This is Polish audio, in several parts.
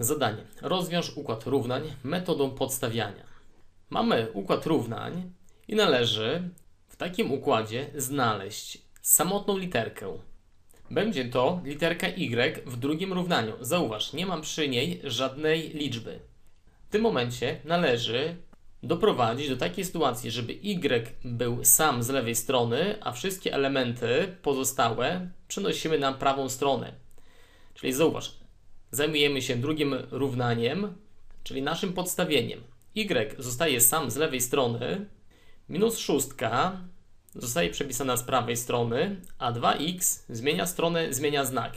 Zadanie. Rozwiąż układ równań metodą podstawiania. Mamy układ równań i należy w takim układzie znaleźć samotną literkę. Będzie to literka y w drugim równaniu. Zauważ, nie mam przy niej żadnej liczby. W tym momencie należy doprowadzić do takiej sytuacji, żeby y był sam z lewej strony, a wszystkie elementy pozostałe przenosimy na prawą stronę. Czyli zauważ, zajmujemy się drugim równaniem, czyli naszym podstawieniem. Y zostaje sam z lewej strony, minus szóstka zostaje przepisana z prawej strony, a 2x zmienia stronę, zmienia znak.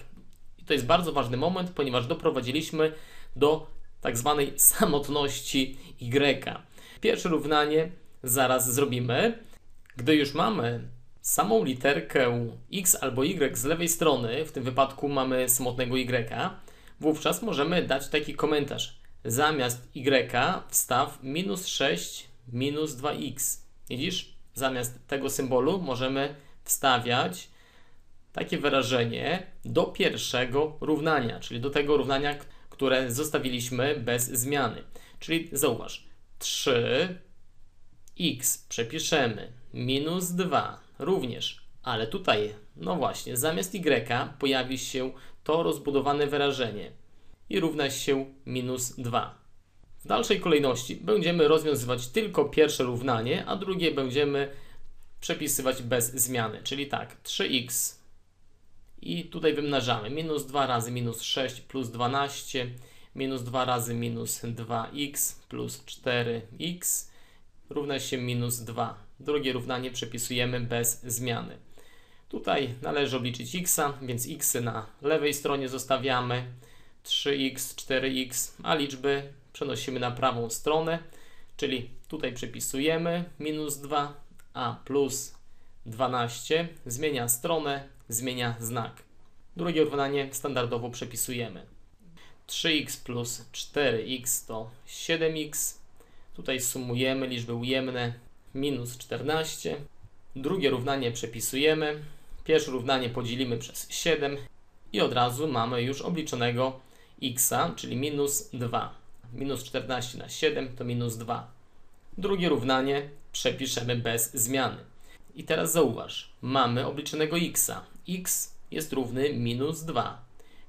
I to jest bardzo ważny moment, ponieważ doprowadziliśmy do tak zwanej samotności y. Pierwsze równanie zaraz zrobimy. Gdy już mamy samą literkę x albo y z lewej strony, w tym wypadku mamy samotnego y, wówczas możemy dać taki komentarz. Zamiast y wstaw minus 6 minus 2x. Widzisz? Zamiast tego symbolu możemy wstawiać takie wyrażenie do pierwszego równania, czyli do tego równania, które zostawiliśmy bez zmiany. Czyli zauważ, 3x przepiszemy minus 2 również, ale tutaj, no właśnie, zamiast y pojawi się to rozbudowane wyrażenie i równa się minus 2. W dalszej kolejności będziemy rozwiązywać tylko pierwsze równanie, a drugie będziemy przepisywać bez zmiany, czyli tak, 3x i tutaj wymnażamy minus 2 razy minus 6 plus 12, minus 2 razy minus 2x plus 4x równa się minus 2. Drugie równanie przepisujemy bez zmiany. Tutaj należy obliczyć x, więc x na lewej stronie zostawiamy 3x, 4x, a liczby przenosimy na prawą stronę, czyli tutaj przepisujemy minus 2, a plus 12 zmienia stronę, zmienia znak. Drugie równanie standardowo przepisujemy. 3x plus 4x to 7x. Tutaj sumujemy liczby ujemne minus 14. Drugie równanie przepisujemy. Pierwsze równanie podzielimy przez 7 i od razu mamy już obliczonego x, czyli minus 2. Minus 14 na 7 to minus 2. Drugie równanie przepiszemy bez zmiany. I teraz zauważ, mamy obliczonego x. x jest równy minus 2.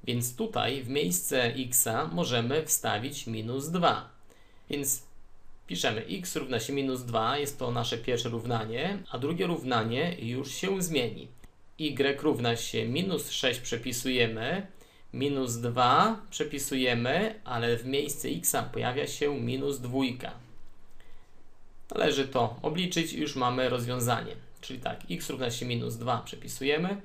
Więc tutaj w miejsce x możemy wstawić minus 2. Więc piszemy x równa się minus 2, jest to nasze pierwsze równanie, a drugie równanie już się zmieni. Y równa się minus 6 przepisujemy, minus 2 przepisujemy, ale w miejsce x pojawia się minus 2. Należy to obliczyć i już mamy rozwiązanie. Czyli tak, x równa się minus 2 przepisujemy,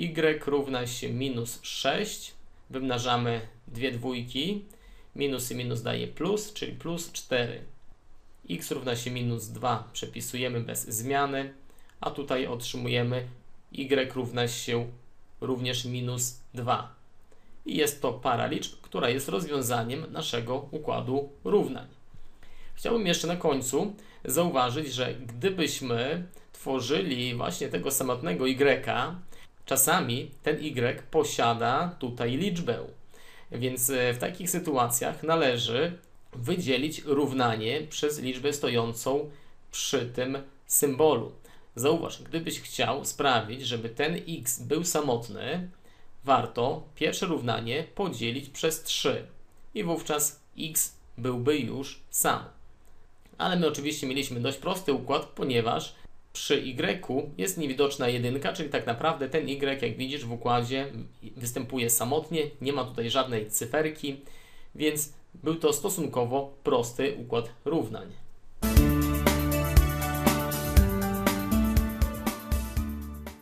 y równa się minus 6, wymnażamy dwie dwójki, minus i minus daje plus, czyli plus 4. x równa się minus 2 przepisujemy bez zmiany, a tutaj otrzymujemy y równa się również minus 2. I jest to para liczb, która jest rozwiązaniem naszego układu równań. Chciałbym jeszcze na końcu zauważyć, że gdybyśmy tworzyli właśnie tego samotnego y, czasami ten y posiada tutaj liczbę. Więc e, w takich sytuacjach należy wydzielić równanie przez liczbę stojącą przy tym symbolu. Zauważ, gdybyś chciał sprawić, żeby ten x był samotny, warto pierwsze równanie podzielić przez 3 i wówczas x byłby już sam. Ale my oczywiście mieliśmy dość prosty układ, ponieważ przy y jest niewidoczna jedynka, czyli tak naprawdę ten y, jak widzisz w układzie, występuje samotnie, nie ma tutaj żadnej cyferki, więc był to stosunkowo prosty układ równań.